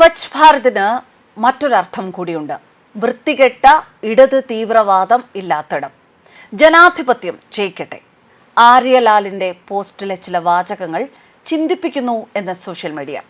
സ്വച്ഛ് ഭാരതിന് മറ്റൊരർത്ഥം കൂടിയുണ്ട്. വൃത്തികെട്ട ഇടത് തീവ്രവാദം ഇല്ലാത്തിടം. ജനാധിപത്യം ജയിക്കട്ടെ. ആര്യലാലിന്റെ പോസ്റ്റിലെ ചില വാചകങ്ങൾ ചിന്തിപ്പിക്കുന്നു എന്ന സോഷ്യൽ മീഡിയ.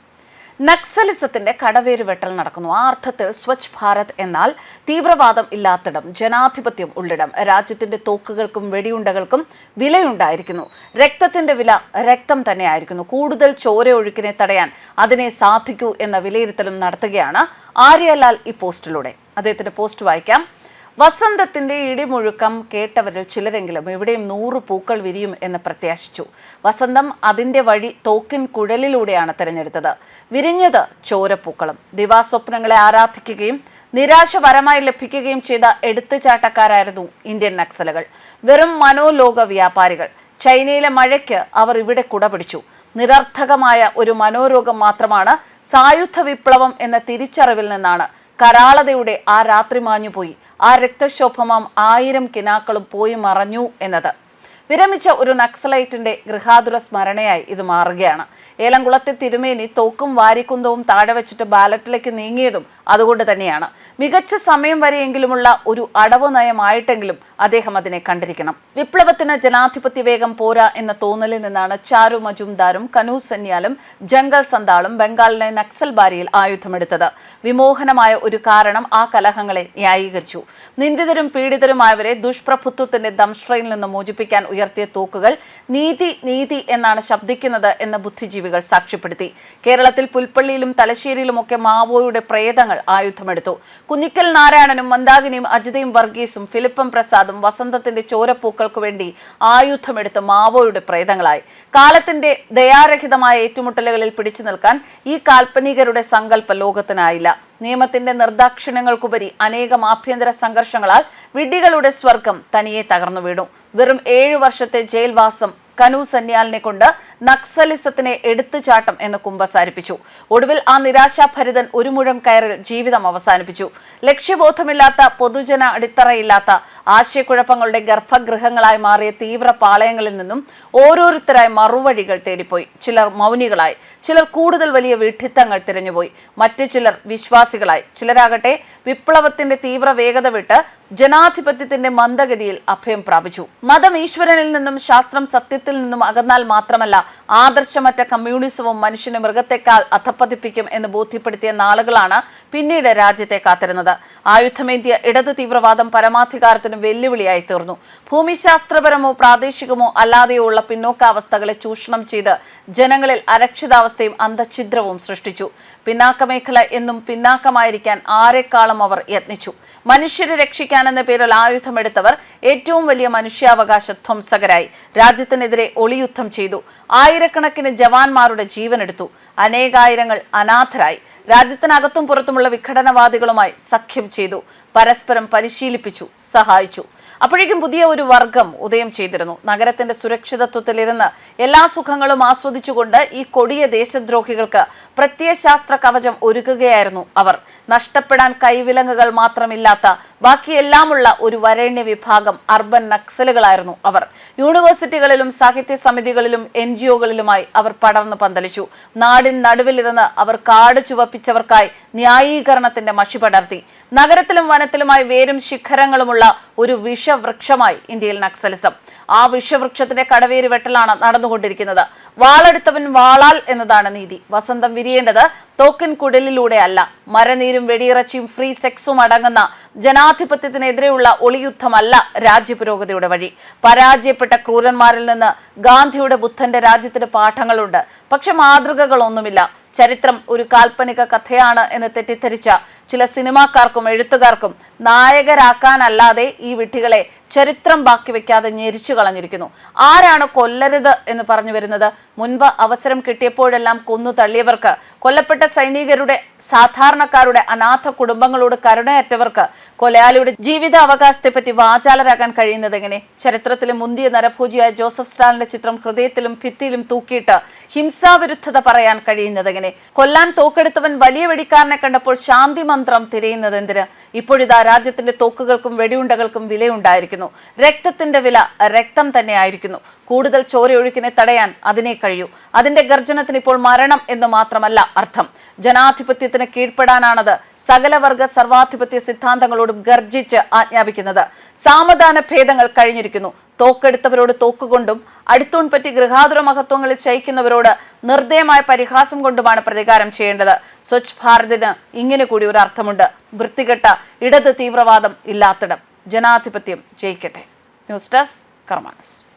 നക്സലിസത്തിന്റെ കടവേര് വെട്ടൽ നടക്കുന്നു. ആ അർത്ഥത്തിൽ സ്വച്ഛ് ഭാരത് എന്നാൽ തീവ്രവാദം ഇല്ലാത്തിടം ജനാധിപത്യം ഉള്ളിടം രാജ്യത്തിന്റെ തോക്കുകൾക്കും വെടിയുണ്ടകൾക്കും വിലയുണ്ടായിരിക്കുന്നു. രക്തത്തിന്റെ വില രക്തം തന്നെയായിരിക്കുന്നു. കൂടുതൽ ചോരയൊഴുക്കിനെ തടയാൻ അതിനെ സാധിക്കൂ എന്ന വിലയിരുത്തലും നടത്തുകയാണ് ആര്യലാൽ ഈ പോസ്റ്റിലൂടെ. അദ്ദേഹത്തിന്റെ പോസ്റ്റ് വായിക്കാം. വസന്തത്തിന്റെ ഇടിമുഴുക്കം കേട്ടവരിൽ ചിലരെങ്കിലും എവിടെയും നൂറ് പൂക്കൾ വിരിയും എന്ന് പ്രത്യാശിച്ചു. വസന്തം അതിന്റെ വഴി തോക്കിൻ കുഴലിലൂടെയാണ് തിരഞ്ഞെടുത്തത്. വിരിഞ്ഞത് ചോരപ്പൂക്കളും. ദിവാസ്വപ്നങ്ങളെ ആരാധിക്കുകയും നിരാശ വരമായി ലഭിക്കുകയും ചെയ്ത എടുത്തുചാട്ടക്കാരായിരുന്നു ഇന്ത്യൻ നക്സലുകൾ. വെറും മനോലോക വ്യാപാരികൾ. ചൈനയിലെ മഴയ്ക്ക് അവർ ഇവിടെ കുടപിടിച്ചു. നിരർത്ഥകമായ ഒരു മനോരോഗം മാത്രമാണ് സായുധ വിപ്ലവം എന്ന തിരിച്ചറിവിൽ നിന്നാണ് കരാളതയുടെ ആ രാത്രി മാഞ്ഞുപോയി. ആ രക്തശോഭമാം ആയിരം കിനാക്കളും പോയി മറഞ്ഞു എന്നത്. വിരമിച്ച ഒരു നക്സലൈറ്റിന്റെ ഗൃഹാതുര സ്മരണയായി ഇത് മാറുകയാണ്. ഏലംകുളത്തെ തിരുമേനി തോക്കും വാരിക്കുന്തവും താഴെ വെച്ചിട്ട് ബാലറ്റിലേക്ക് നീങ്ങിയതും അതുകൊണ്ട് തന്നെയാണ്. മികച്ച സമയം വരെയെങ്കിലുമുള്ള ഒരു അടവ് നയമായിട്ടെങ്കിലും അദ്ദേഹം അതിനെ കണ്ടിരിക്കണം. വിപ്ലവത്തിന് ജനാധിപത്യ വേഗം പോരാ എന്ന തോന്നലിൽ നിന്നാണ് ചാരു മജുംദാരും കനു സന്യാലും ജംഗൽ സന്താളും ബംഗാളിലെ നക്സൽ ബാരിയിൽ ആയുധമെടുത്തത്. വിമോഹനമായ ഒരു കാരണം ആ കലഹങ്ങളെ ന്യായീകരിച്ചു. നിന്ദിതരും പീഡിതരുമായവരെ ദുഷ്പ്രഭുത്വത്തിന്റെ ദംശ്രയിൽ നിന്ന് മോചിപ്പിക്കാൻ ഉയർത്തിയ തോക്കുകൾ നീതി നീതി എന്നാണ് ശബ്ദിക്കുന്നത് എന്ന് ബുദ്ധിജീവികൾ സാക്ഷ്യപ്പെടുത്തി. കേരളത്തിൽ പുൽപ്പള്ളിയിലും തലശ്ശേരിയിലുമൊക്കെ മാവോയുടെ പ്രേതങ്ങൾ ആയുധമെടുത്തു. കുഞ്ഞിക്കൽ നാരായണനും മന്ദാകിനിയും അജിതയും വർഗീസും ഫിലിപ്പം പ്രസാദും വസന്തത്തിന്റെ ചോരപ്പൂക്കൾക്കു വേണ്ടി ആയുധമെടുത്ത് മാവോയുടെ പ്രേതങ്ങളായി. കാലത്തിന്റെ ദയാരഹിതമായ ഏറ്റുമുട്ടലുകളിൽ പിടിച്ചു നിൽക്കാൻ ഈ കാൽപ്പനികരുടെ സങ്കല്പ ലോകത്തിനായില്ല. നിയമത്തിന്റെ നിർദാക്ഷിണ്യങ്ങൾക്കുപരി അനേകം ആഭ്യന്തര സംഘർഷങ്ങളാൽ വിഡ്ഢികളുടെ സ്വർഗം തനിയെ തകർന്നു വീണു വെറും ഏഴു വർഷത്തെ ജയിൽവാസം കനു സന്യാലിനെ കൊണ്ട് നക്സലിസത്തിനെ എടുത്തുചാട്ടം എന്ന് കുമ്പസാരിപ്പിച്ചു. ഒടുവിൽ ആ നിരാശാഭരിതൻ ഒരു മുഴം കയറിൽ ജീവിതം അവസാനിപ്പിച്ചു. ലക്ഷ്യബോധമില്ലാത്ത പൊതുജന അടിത്തറയില്ലാത്ത ആശയക്കുഴപ്പങ്ങളുടെ ഗർഭഗൃഹങ്ങളായി മാറിയ തീവ്ര പാളയങ്ങളിൽ നിന്നും ഓരോരുത്തരായി മറുവഴികൾ തേടിപ്പോയി. ചിലർ മൗനികളായി ചിലർ കൂടുതൽ വലിയ വിഡിത്തങ്ങൾ തിരഞ്ഞുപോയി. മറ്റു ചിലർ വിശ്വാസികളായി. ചിലരാകട്ടെ വിപ്ലവത്തിന്റെ തീവ്ര വേഗത വിട്ട് ജനാധിപത്യത്തിന്റെ മന്ദഗതിയിൽ അഭയം പ്രാപിച്ചു. മതം ഈശ്വരനിൽ നിന്നും ശാസ്ത്രം സത്യത്തിൽ നിന്നും അകന്നാൽ മാത്രമല്ല ആദർശമറ്റ കമ്മ്യൂണിസവും മനുഷ്യനെ മൃഗത്തെക്കാൾ അധപ്പതിപ്പിക്കും എന്ന് ബോധ്യപ്പെടുത്തിയ നാളുകളാണ് പിന്നീട് രാജ്യത്തെ കാത്തിരുന്നത്. ആയുധമേന്ത്യ ഇടത് തീവ്രവാദം പരമാധികാരത്തിന് വെല്ലുവിളിയായി തീർന്നു. ഭൂമിശാസ്ത്രപരമോ പ്രാദേശികമോ അല്ലാതെയോ ഉള്ള പിന്നോക്കാവസ്ഥകളെ ചൂഷണം ചെയ്ത് ജനങ്ങളിൽ അരക്ഷിതാവസ്ഥയും അന്തഛിദ്രവും സൃഷ്ടിച്ചു. പിന്നാക്ക മേഖല എന്നും പിന്നാക്കമായിരിക്കാൻ ആരെക്കാളും അവർ യത്നിച്ചു. മനുഷ്യരെ രക്ഷിക്കാനെന്ന പേരിൽ ആയുധമെടുത്തവർ ഏറ്റവും വലിയ മനുഷ്യാവകാശ ധ്വംസകരായി. രാജ്യത്തിനെതിരെ ഒളിയുദ്ധം ചെയ്തു. ആയിരക്കണക്കിന് ജവാന്മാരുടെ ജീവനെടുത്തു. അനേകായിരങ്ങൾ അനാഥരായി. രാജ്യത്തിനകത്തും പുറത്തുമുള്ള വിഘടനവാദികളുമായി സഖ്യം ചെയ്തു. പരസ്പരം പരിശീലിപ്പിച്ചു സഹായിച്ചു. അപ്പോഴേക്കും പുതിയ ഒരു വർഗം ഉദയം ചെയ്തിരുന്നു. നഗരത്തിന്റെ സുരക്ഷിതത്വത്തിലിരുന്ന് എല്ലാ സുഖങ്ങളും ആസ്വദിച്ചുകൊണ്ട് ഈ കൊടിയ ദേശദ്രോഹികൾക്ക് പ്രത്യയശാസ്ത്ര കവചം ഒരുക്കുകയായിരുന്നു അവർ. നഷ്ടപ്പെടാൻ കൈവിലങ്ങുകൾ മാത്രമില്ലാത്ത ബാക്കിയെല്ലാമുള്ള ഒരു വരേണ്യ വിഭാഗം അർബൻ നക്സലുകളായിരുന്നു അവർ. യൂണിവേഴ്സിറ്റികളിലും സാഹിത്യ സമിതികളിലും എൻ ജി ഒകളിലുമായി അവർ പടർന്നു പന്തലിച്ചു. നാടിൻ നടുവിലിരുന്ന് അവർ കാട് ചുവപ്പിച്ചവർക്കായി ന്യായീകരണത്തിന്റെ മഷി പടർത്തി. നഗരത്തിലും വനത്തിലുമായി വേരും ശിഖരങ്ങളുമുള്ള ഒരു വിഷവൃക്ഷമായി ഇന്ത്യയിൽ നക്സലിസം. ആ വിഷവൃക്ഷത്തിന്റെ കടവേര് വെട്ടലാണ് നടന്നുകൊണ്ടിരിക്കുന്നത്. വാളെടുത്തവൻ വാളാൽ എന്നതാണ് നീതി. വസന്തം വിരിയേണ്ടത് തോക്കിൻ കുടലിലൂടെ അല്ല മരനീരും വെടിയിറച്ചിയും ഫ്രീ സെക്സും അടങ്ങുന്ന ജനാധിപത്യത്തിനെതിരെയുള്ള ഒളിയുദ്ധമല്ല രാജ്യപുരോഗതിയുടെ വഴി. പരാജയപ്പെട്ട ക്രൂരന്മാരിൽ നിന്ന് ഗാന്ധിയുടെ ബുദ്ധന്റെ രാജ്യത്തിന് പാഠങ്ങളുണ്ട്. പക്ഷെ മാതൃകകളൊന്നുമില്ല. ചരിത്രം ഒരു കാൽപ്പനിക കഥയാണ് എന്ന് തെറ്റിദ്ധരിച്ച ചില സിനിമാക്കാർക്കും എഴുത്തുകാർക്കും നായകരാക്കാനല്ലാതെ ഈ വിട്ടികളെ ചരിത്രം ബാക്കി വെക്കാതെ ഞെരിച്ചു കളഞ്ഞിരിക്കുന്നു. ആരാണ് കൊല്ലരുത് എന്ന് പറഞ്ഞു വരുന്നത്? മുൻപ് അവസരം കിട്ടിയപ്പോഴെല്ലാം കൊന്നു തള്ളിയവർക്ക് കൊല്ലപ്പെട്ട സൈനികരുടെ സാധാരണക്കാരുടെ അനാഥ കുടുംബങ്ങളോട് കരുണയറ്റവർക്ക് കൊലയാളിയുടെ ജീവിത അവകാശത്തെപ്പറ്റി വാചാലരാകാൻ കഴിയുന്നത് എങ്ങനെ? ചരിത്രത്തിലെ മുന്തിയ നരഭൂജിയായ ജോസഫ് സ്റ്റാലിന്റെ ചിത്രം ഹൃദയത്തിലും ഭിത്തിയിലും തൂക്കിയിട്ട് ഹിംസാവിരുദ്ധത പറയാൻ കഴിയുന്നത് എങ്ങനെ കൊല്ലാൻ തോക്കെടുത്തവൻ വലിയ വെടിക്കാരനെ കണ്ടപ്പോൾ ശാന്തി മന്ത്രം തിരയുന്നത് എന്തിന്? ഇപ്പോഴിതാ രാജ്യത്തിന്റെ തോക്കുകൾക്കും വെടിയുണ്ടകൾക്കും വിലയുണ്ടായിരിക്കുന്നു. രക്തത്തിന്റെ വില രക്തം തന്നെയായിരിക്കുന്നു കൂടുതൽ ചോരയൊഴുക്കിനെ തടയാൻ അതിനെ കഴിയൂ. അതിന്റെ ഗർജനത്തിന് ഇപ്പോൾ മരണം എന്ന് മാത്രമല്ല അർത്ഥം. ജനാധിപത്യത്തിന് കീഴ്പ്പെടാനാണത് സകലവർഗ സർവാധിപത്യ സിദ്ധാന്തങ്ങളോടും ഗർജിച്ച് ആജ്ഞാപിക്കുന്നത്. സാമധാന ഭേദങ്ങൾ കഴിഞ്ഞിരിക്കുന്നു. തോക്കെടുത്തവരോട് തോക്കുകൊണ്ടും അടുത്തൂൺ പറ്റി ഗൃഹാതുര മഹത്വങ്ങളിൽ ശയിക്കുന്നവരോട് നിർദ്ദയമായ പരിഹാസം കൊണ്ടുമാണ് പ്രതികാരം ചെയ്യേണ്ടത്. സ്വച്ഛ് ഭാരതിന് ഇങ്ങനെ കൂടി ഒരു അർത്ഥമുണ്ട്. വൃത്തികെട്ട ഇടത് തീവ്രവാദം ഇല്ലാത്തിടം. ജനാധിപത്യം ജയിക്കട്ടെ. News desk കർമാനസ്.